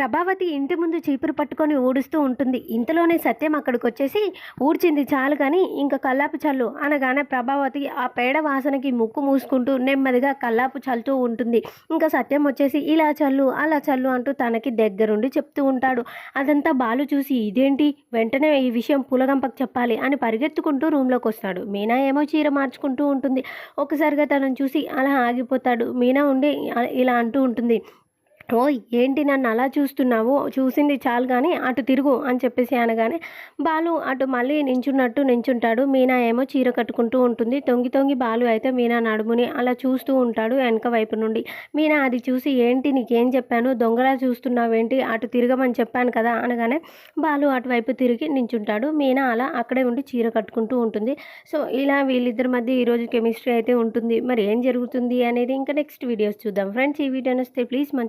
ప్రభావతి ఇంటి ముందు చీపురు పట్టుకొని ఊడుస్తూ ఉంటుంది. ఇంతలోనే సత్యం అక్కడికి వచ్చేసి ఊడ్చింది చాలు కానీ ఇంకా కల్లాపు చల్లు అనగానే ప్రభావతి ఆ పేడ వాసనకి ముక్కు మూసుకుంటూ నెమ్మదిగా కల్లాపు చల్లుతూ ఉంటుంది. ఇంకా సత్యం వచ్చేసి ఇలా చల్లు అలా చల్లు అంటూ తనకి దగ్గరుండి చెప్తూ ఉంటాడు. అదంతా బాలు చూసి ఇదేంటి? వెంటనే ఈ విషయం పులగంపకు చెప్పాలి అని పరిగెత్తుకుంటూ రూమ్లోకి వస్తాడు. మీనా ఏమో చీర మార్చుకుంటూ ఉంటుంది. ఒకసారిగా తనను చూసి అలా ఆగిపోతాడు. మీనా ఉండి ఇలా అంటూ ఉంటుంది. ఓయ్ ఏంటి నన్ను అలా చూస్తున్నావు? చూసింది చాలు కానీ అటు తిరుగు అని చెప్పేసి అనగానే బాలు అటు మళ్ళీ నించున్నట్టు నించుంటాడు. మీనా ఏమో చీర కట్టుకుంటూ ఉంటుంది. తొంగి తొంగి బాలు అయితే మీనా నడుముని అలా చూస్తూ ఉంటాడు వెనక వైపు నుండి. మీనా అది చూసి ఏంటి నీకేం చెప్పాను? దొంగలా చూస్తున్నావేంటి? అటు తిరగమని చెప్పాను కదా అనగానే బాలు అటువైపు తిరిగి నించుంటాడు. మీనా అలా అక్కడే ఉండి చీర కట్టుకుంటూ ఉంటుంది. సో ఇలా వీళ్ళిద్దరి మధ్య ఈరోజు కెమిస్ట్రీ అయితే ఉంటుంది. మరి ఏం జరుగుతుంది అనేది ఇంకా నెక్స్ట్ వీడియోస్ చూద్దాం. ఫ్రెండ్స్ ఈ వీడియో నచ్చితే ప్లీజ్ మన